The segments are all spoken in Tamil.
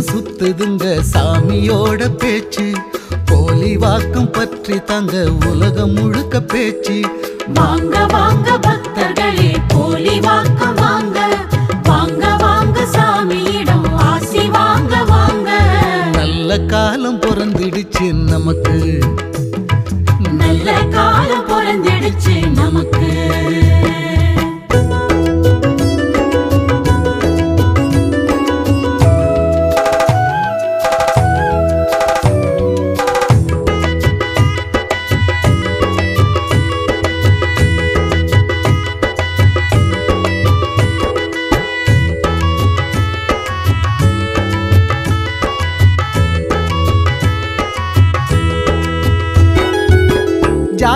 எங்கும் சுத்துதுங்க சாமியோட பேச்சு போலி வாக்கம் பற்றி தங்க உலகம் முழுக்க பேச்சு. வாங்க வாங்க பக்தர்களே போலி வாக்க வாங்க. வாங்க வாங்க சாமியிடம் ஆசி வாங்க வாங்க. நல்ல காலம் பிறந்திடுச்சு நமக்கு. நல்ல காலம் பிறந்திடுச்சு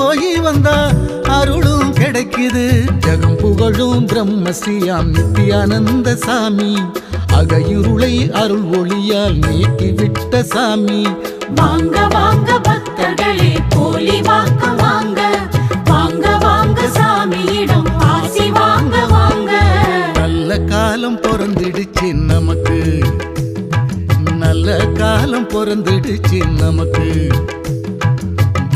போய் வந்தா அருளும் கிடைக்குது. ஜகம் புகழும் பிரம்மஸ்ரீயாம் நித்யானந்த சாமி. அகையுருளை அருள் ஒளியால் நீக்கிவிட்ட சாமி. வாங்க வாங்க பக்தர்களே போலி வாக்க வாங்க. வாங்க வாங்க சாமியிடம் ஆசி வாங்க வாங்க. நல்ல காலம் பிறந்துடுச்சு நமக்கு. நல்ல காலம் பிறந்துடுச்சு நமக்கு.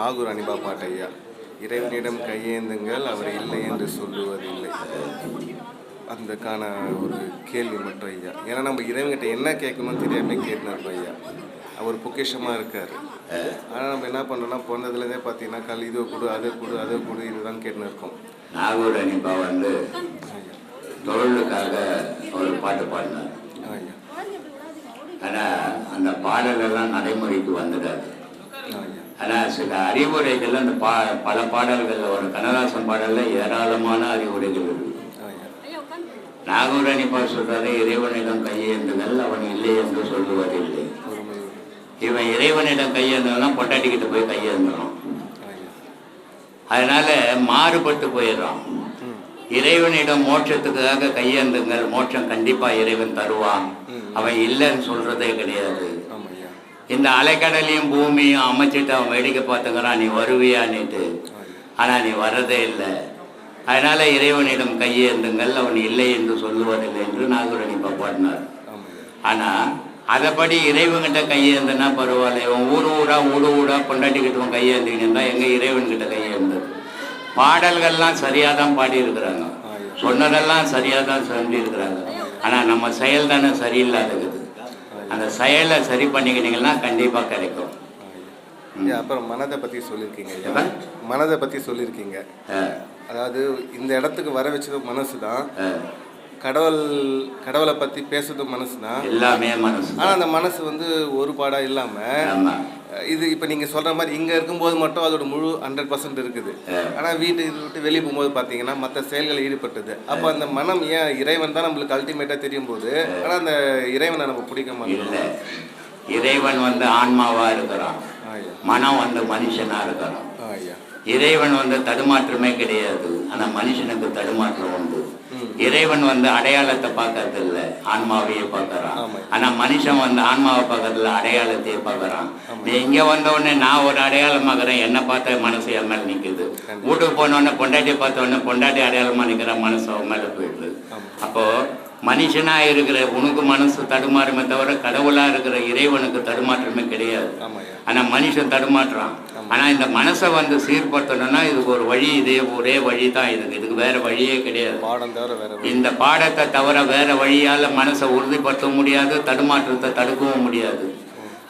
நாகூர் அனிபா பாட்டு ஐயா இறைவனிடம் கையேந்துங்கள் அவர் இல்லை என்று சொல்லுவதில்லை. அதுக்கான ஒரு கேள்வி மட்டும் ஐயா. ஏன்னா நம்ம இறைவன்கிட்ட என்ன கேட்கணும்னு தெரியாம கேட்டுன்னு இருக்கோம் ஐயா. அவர் பொக்கிஷமாக இருக்கார். ஆனால் நம்ம என்ன பண்ணோம்னா பிறந்ததுலேருந்தே பார்த்தீங்கன்னா கல் இதை கொடு அதை கொடு அதை கொடு இதுதான் கேட்டுன்னு இருக்கோம். நாகூர் அனிபா வந்து தொழிலுக்காக ஒரு பாட்டு பாடினார். ஆனால் அந்த பாடலெல்லாம் நடைமுறைக்கு வந்துடாது. ஆனால் சில அறிவுரைகள் அந்த பா பல பாடல்களில் ஒரு கண்ணதாசன் பாடலில் ஏராளமான அறிவுரைகள் இருக்கு. ஆ, ஐயா நாகூர் அனிபா சொல்றாரு இறைவனிடம் கையேந்துங்கள் அவன் இல்லை என்று சொல்லுவதில்லை. இவன் இறைவனிடம் கையேந்தலாம் பொட்டாட்டிக்கிட்ட போய் கையேந்தணும் அதனால மாறுபட்டு போயிடுறான். இறைவனிடம் மோட்சத்துக்காக கையேந்துங்கள் மோட்சம் கண்டிப்பா இறைவன் தருவான். அவன் இல்லைன்னு சொல்றதே கிடையாது. இந்த அலைக்கடலையும் பூமியும் அமைச்சிட்டு அவன் வேடிக்கை பார்த்துக்கிறான். நீ வருவியான்னுட்டு ஆனால் நீ வர்றதே இல்லை. அதனால் இறைவனிடம் கையேந்துங்கள் அவன் இல்லை என்று சொல்லுவதில்லை என்று நாகரணி பாடினார். ஆனால் அதைப்படி இறைவன்கிட்ட கையேந்துனா பரவாயில்ல. இவன் ஊர் ஊராக ஊடு ஊடா பொண்டாட்டிக்கிட்டவன் கையேந்திங்கன்னா எங்கள் இறைவன்கிட்ட கையேந்தது? பாடல்கள்லாம் சரியாக தான் பாடியிருக்கிறாங்க. சொன்னதெல்லாம் சரியாக தான் சொல்லியிருக்கிறாங்க. ஆனால் நம்ம செயல் தானே சரியில்லாதது. அந்த செயலை சரி பண்ணிக்கிட்டீங்கன்னா கண்டிப்பாக கிடைக்கும். அப்புறம் மனதை பற்றி சொல்லியிருக்கீங்க? மனதை பற்றி சொல்லியிருக்கீங்க அதாவது இந்த இடத்துக்கு வர வச்சது மனசு தான் கடவுள் கடவுளை பற்றி பேசுறதும் மனசு தான் எல்லாமே மனசு ஆனால் அந்த மனசு வந்து ஒரு பாடாக இல்லாமல் ஆமா. இது இப்போ நீங்கள் சொல்கிற மாதிரி இங்கே இருக்கும்போது மட்டும் அதோட முழு ஹண்ட்ரட் பர்சன்ட் இருக்குது. ஆனால் வீட்டு இது விட்டு வெளியே போகும்போது பார்த்தீங்கன்னா மற்ற செயல்களில் ஈடுபட்டது. அப்போ அந்த மனம் ஏன் இறைவன் தான் நம்மளுக்கு அல்டிமேட்டாக தெரியும் போது ஆனால் அந்த இறைவனை நம்ம பிடிக்க மாட்டோம். இறைவன் வந்து ஆன்மாவா இருக்கிறான். மனம் வந்து மனுஷனா இருக்கிறான். ஐயா. இறைவன் வந்து தடுமாற்றமே கிடையாது. ஆனா மனுஷனுக்கு தடுமாற்றம் உண்டு. இறைவன் வந்து அடையாளத்தை பார்க்கறது இல்ல ஆன்மாவையே பார்க்கறான். ஆனா மனுஷன் வந்து ஆன்மாவை பார்க்கறதுல அடையாளத்தையே பார்க்கறான். நீ இங்க வந்த உடனே நான் ஒரு அடையாளமாகறேன் என்ன பார்த்த மனசு என் மேல நிக்குது. வீட்டுக்கு போன உடனே பொண்டாட்டியை பார்த்த உடனே பொண்டாட்டி அடையாளமா நிக்கிற மனசு அவன் மேல போயிடுது. அப்போ மனுஷனா இருக்கிற உனக்கு மனசு தடுமாறுமே தவிர கடவுளா இருக்கிற இறைவனுக்கு தடுமாற்றமே கிடையாது. ஆமாம் ஐயா ஆனா மனுஷன் தடுமாற்றான். ஆனா இந்த மனசை வந்து சீர்படுத்தணும்னா இதுக்கு ஒரு வழி இதே ஒரே வழி தான் இதுக்கு இதுக்கு வேற வழியே கிடையாது. பாடம் தவிர. இந்த பாடத்தை தவிர வேற வழியால மனசை உறுதிப்படுத்த முடியாது தடுமாற்றத்தை தடுக்கவும் முடியாது.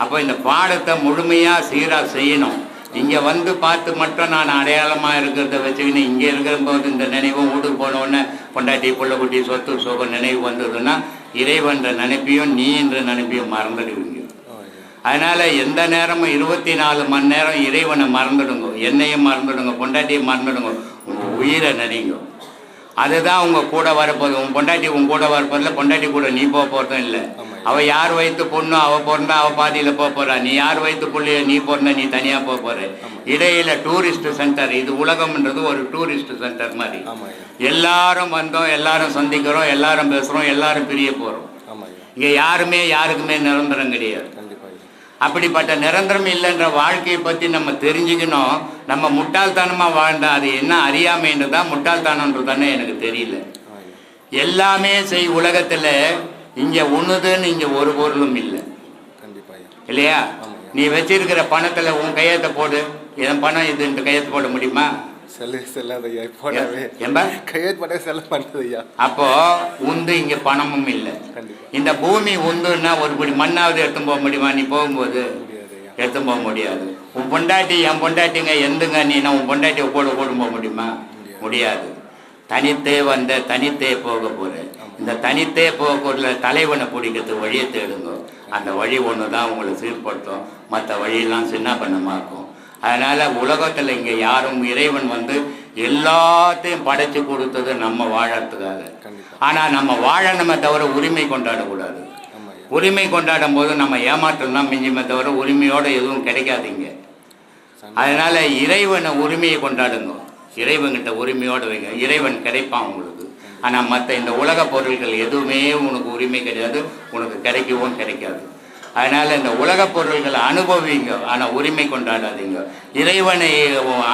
அப்போ இந்த பாடத்தை முழுமையா சீரா செய்யணும். இங்க வந்து பார்த்து மட்டும் நான் அடையாளமா இருக்கிறத வச்சுக்கின்னு இங்க இருக்கிற போது இந்த நினைவும் வீட்டுக்கு போனோடனே பொண்டாட்டி பிள்ளைக்குட்டி சொத்து சோகம் நினைவு வந்ததுன்னா இறைவன்ற நினைப்பையும் நீ என்ற நினைப்பையும் மறந்துடுவீங்க. அதனால் அதனால எந்த நேரமும் இருபத்தி நாலு மணி நேரம் இறைவனை மறந்துடுங்க. என்னையும் மறந்துடுங்க பொண்டாட்டியை மறந்துடுங்க. உங்க உயிரை நினைங்க அதுதான் உங்க கூட வரப்போகுது உன் பொண்டாட்டி உன் கூட வரப்போதில்ல பொண்டாட்டி கூட நீ போக போறதும் இல்லை. அவ யார் வயிற்று பொண்ணு அவ பிறந்தா அவ பாதியில போக போறா. நீ யார் வயிற்று புள்ளைய நீ பிறந்த நீ தனியா போக போற. இடையில டூரிஸ்ட் சென்டர் இது உலகம்ன்றது ஒரு டூரிஸ்ட் சென்டர் மாதிரி. எல்லாரும் வந்தோம் எல்லாரும் சந்திக்கிறோம் எல்லாரும் பேசுறோம் எல்லாரும் பிரிய ஐயா. இங்க யாருமே யாருக்குமே நிரந்தரம் கிடையாது. அப்படிப்பட்ட நிரந்தரம் இல்லைன்ற வாழ்க்கையை பற்றி நம்ம தெரிஞ்சுக்கணும். நம்ம முட்டாள்தனமாக வாழ்ந்தா அது என்ன அறியாமைன்றது தான் முட்டாள்தனன்றதானே எனக்கு தெரியல. எல்லாமே செய் உலகத்தில் இங்கே ஒன்றுதுன்னு இங்கே ஒரு பொருளும் இல்லை. கண்டிப்பாக இல்லையா. நீ வச்சிருக்கிற பணத்தில் உன் கையெழுத்தை போடு. என் பணம் இதுன்ட்டு கையெழுத்து போட முடியுமா? செல்ல செல்லாத ஐயா போடவே ஏம்பா கையெழுத்து பண்ண செல்ல பண்ணுறது ஐயா. அப்போ உந்து இங்கே பணமும் இல்லை. இந்த பூமி உந்துன்னா ஒரு படி மண்ணாவது எடுத்து போக முடியுமா நீ போகும்போது? எடுத்து போக முடியாது. உன் பொண்டாட்டி என் பொண்டாட்டிங்க எந்துங்க நீனா உன் பொண்டாட்டியை கூட கூட போக முடியுமா? முடியாது. தனித்தே வந்த தனித்தே போக போற. இந்த தனித்தே போகக்குள்ள தலைவனை பிடிக்கிறதுக்கு வழியை தேடுங்க. அந்த வழி ஒன்று தான் உங்களை சீர்படுத்தும். மற்ற வழியெல்லாம் சின்ன பண்ணமாக்கும் அதனால உலகத்தில் இங்கே யாரும் இறைவன் வந்து எல்லாத்தையும் படைச்சு கொடுத்தது நம்ம வாழறதுக்காக. ஆனால் நம்ம வாழணுமே தவிர உரிமை கொண்டாடக்கூடாது. உரிமை கொண்டாடும் போது நம்ம ஏமாற்றம் தான் மிஞ்சுமே தவிர உரிமையோட எதுவும் கிடைக்காதீங்க அதனால இறைவனை உரிமையை கொண்டாடுங்க. இறைவன்கிட்ட உரிமையோட வைங்க இறைவன் கிடைப்பான் உங்களுக்கு. ஆனால் மற்ற இந்த உலக பொருள்கள் எதுவுமே உனக்கு உரிமை கிடையாது உனக்கு கிடைக்கவும் கிடைக்காது. அதனால இந்த உலக பொருள்களை அனுபவிங்க ஆனால் உரிமை கொண்டாடாதீங்க. இறைவனை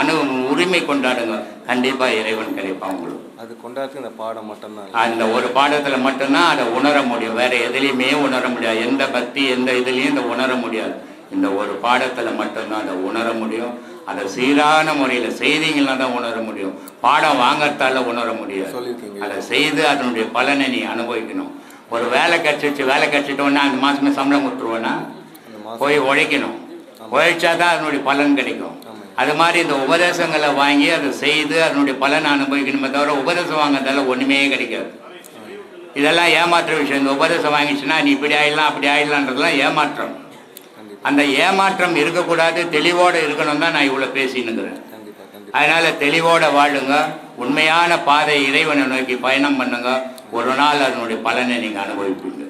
அனு உரிமை கொண்டாடுங்க. கண்டிப்பாக இறைவன் கிடைப்பான் உங்களுக்கு. அது கொண்டாடுறது இந்த பாடம் மட்டும்தான். அந்த ஒரு பாடத்தில் மட்டும்தான் அதை உணர முடியும். வேற எதுலேயுமே உணர முடியாது. எந்த பக்தி எந்த இதுலேயும் இதை உணர முடியாது. இந்த ஒரு பாடத்தில் மட்டும்தான் அதை உணர முடியும். அதை சீரான முறையில் செய்தீங்கன்னா தான் உணர முடியும். பாடம் வாங்கறதால உணர முடியாது. சொல்லியிருக்கீங்க. அதை செய்து அதனுடைய பலனை நீ அனுபவிக்கணும். ஒரு வேலை கட்சிச்சு வேலை கட்சிட்டோன்னா அந்த மாதமே சம்பளம் கொடுத்துருவோன்னா போய் உழைக்கணும். உழைச்சா தான் அதனுடைய பலன் கிடைக்கும். அது மாதிரி இந்த உபதேசங்களை வாங்கி அதை செய்து அதனுடைய பலனை அனுபவிக்கணுமே தவிர உபதேசம் வாங்குறதால ஒன்றுமே கிடைக்காது. இதெல்லாம் ஏமாற்ற விஷயம். இந்த உபதேசம் வாங்கிச்சுன்னா நீ இப்படி ஆயிடலாம் அப்படி ஆயிடலான்றதுலாம் ஏமாற்றம். அந்த ஏமாற்றம் இருக்கக்கூடாது தெளிவோடு இருக்கணும் தான் நான் இவ்வளோ பேசினுங்கிறேன் அதனால தெளிவோட வாழுங்க. உண்மையான பாதை இறைவனை நோக்கி பயணம் பண்ணுங்க. ஒரு நாள் அதனுடைய பலனை நீங்கள் அனுபவிப்பீங்க.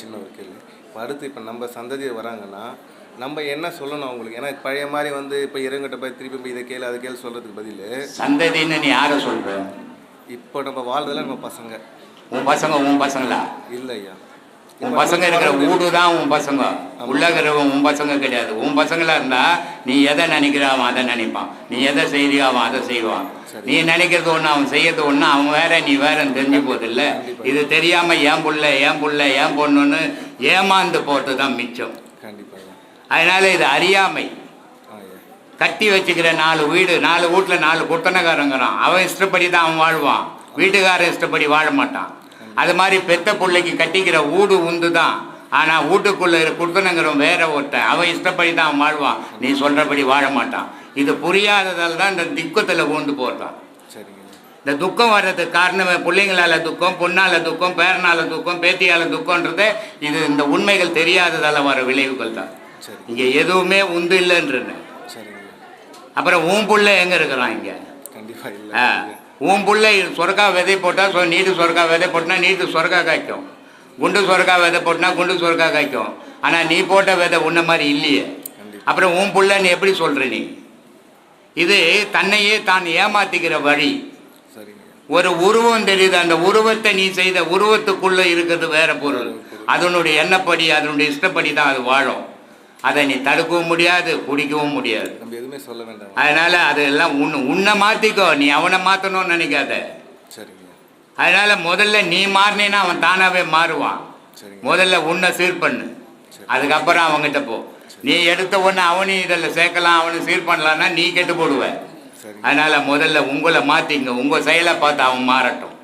சின்ன ஒரு கேள்வி. அடுத்து இப்போ நம்ம சந்ததியர் வராங்கன்னா நம்ம என்ன சொல்லணும் அவங்களுக்கு? ஏன்னா பழைய மாதிரி வந்து இப்போ இறங்கிட்ட போய் திருப்பி போய் இதை கேளு அதை கேளு சொல்கிறதுக்கு பதில் சந்ததின்னு நீ யாரை சொல்ற? இப்போ நம்ம வாழ்றதுல நம்ம பசங்க. உன் பசங்க உன் பசங்களா? இல்லை ஐயா உன் பசங்க இருக்கிற வீடு தான் உன் பசங்க. உள்ள இருக்கிறவன் உன் பசங்க கிடையாது. உன் பசங்களா இருந்தா நீ எதை நினைக்கிற அவன் அதை நினைப்பான். நீ எதை செய்றியோ அவன் அதை செய்வான். நீ நினைக்கிறது ஒன்று அவன் செய்யறது ஒன்று அவன் வேற நீ வேறன்னு தெரிஞ்சு போதில்ல. இது தெரியாம ஏன் புள்ள ஏன் புள்ள ஏன் பொண்ணுன்னு ஏமாந்து போறது தான் மிச்சம் அதனால இது அறியாமை. கட்டி வச்சுக்கிற நாலு வீடு நாலு வீட்டில் நாலு குத்தனக்காரங்கிறான் அவன் இஷ்டப்படி தான் அவன் வாழ்வான். வீட்டுக்காரன் இஷ்டப்படி வாழ மாட்டான். அது மாதிரி பெத்த பிள்ளைக்கு கட்டிக்கிற வீடு உந்து தான் ஆனால் வீட்டுக்குள்ள குடுத்தனங்கிறவன் வேற ஒருத்தன். அவன் இஷ்டப்படி தான் அவன் வாழ்வான். நீ சொல்றபடி வாழ மாட்டான். இது புரியாததால் தான் இந்த திக்கத்தில் ஊந்து போடுறான். இந்த துக்கம் வர்றதுக்கு காரணமே பிள்ளைங்களால துக்கம் பொண்ணால துக்கம் பேரனால துக்கம் பேத்தியால துக்கம்ன்றது இது இந்த உண்மைகள் தெரியாததால வர விளைவுகள் தான். சரி இங்கே எதுவுமே உந்து இல்லைன்றேன் சரிங்க. ஐயா அப்புறம் உன் புள்ள எங்க இருக்கிறான் இங்க? கண்டிப்பாக உன் புள்ள சொர்க்கா விதை போட்டா சொ நீட்டு சொர்க்கா விதை போட்டுனா நீட்டு சொர்க்கா காய்க்கும். குண்டு சொர்க்கா விதை போட்டுனா குண்டு சொர்க்கா காய்க்கும். ஆனா நீ போட்ட விதை உன்ன மாதிரி இல்லையே. அப்புறம் உன் புள்ள நீ எப்படி சொல்ற நீ? இது தன்னையே தான் ஏமாத்திக்கிற வழி. ஒரு உருவம் தெரியுது. அந்த உருவத்தை நீ செய்த உருவத்துக்குள்ள இருக்கிறது வேற பொருள். அதனுடைய எண்ணப்படி அதனுடைய இஷ்டப்படி தான் அது வாழும். அதை நீ தடுக்கவும் முடியாது பிடிக்கவும் முடியாது. நம்ம எதுவுமே சொல்ல வேண்டாம். அதனால அதெல்லாம் உன்னை உன்னை மாத்திக்கோ நீ அவனை மாத்தணும்னு நினைக்காத. சரிங்க. அதனால முதல்ல நீ மாறினேன்னா அவன் தானாவே மாறுவான். முதல்ல உன்னை சீர் பண்ணு. அதுக்கப்புறம் அவன்கிட்ட போ. நீ எடுத்த உடனே அவனையும் இதில் சேர்க்கலாம் அவனை சீர் பண்ணலான்னா நீ கெட்டு போடுவ. அதனால முதல்ல உங்களை மாத்திங்க உங்க செயலை பார்த்து அவன் மாறட்டும்.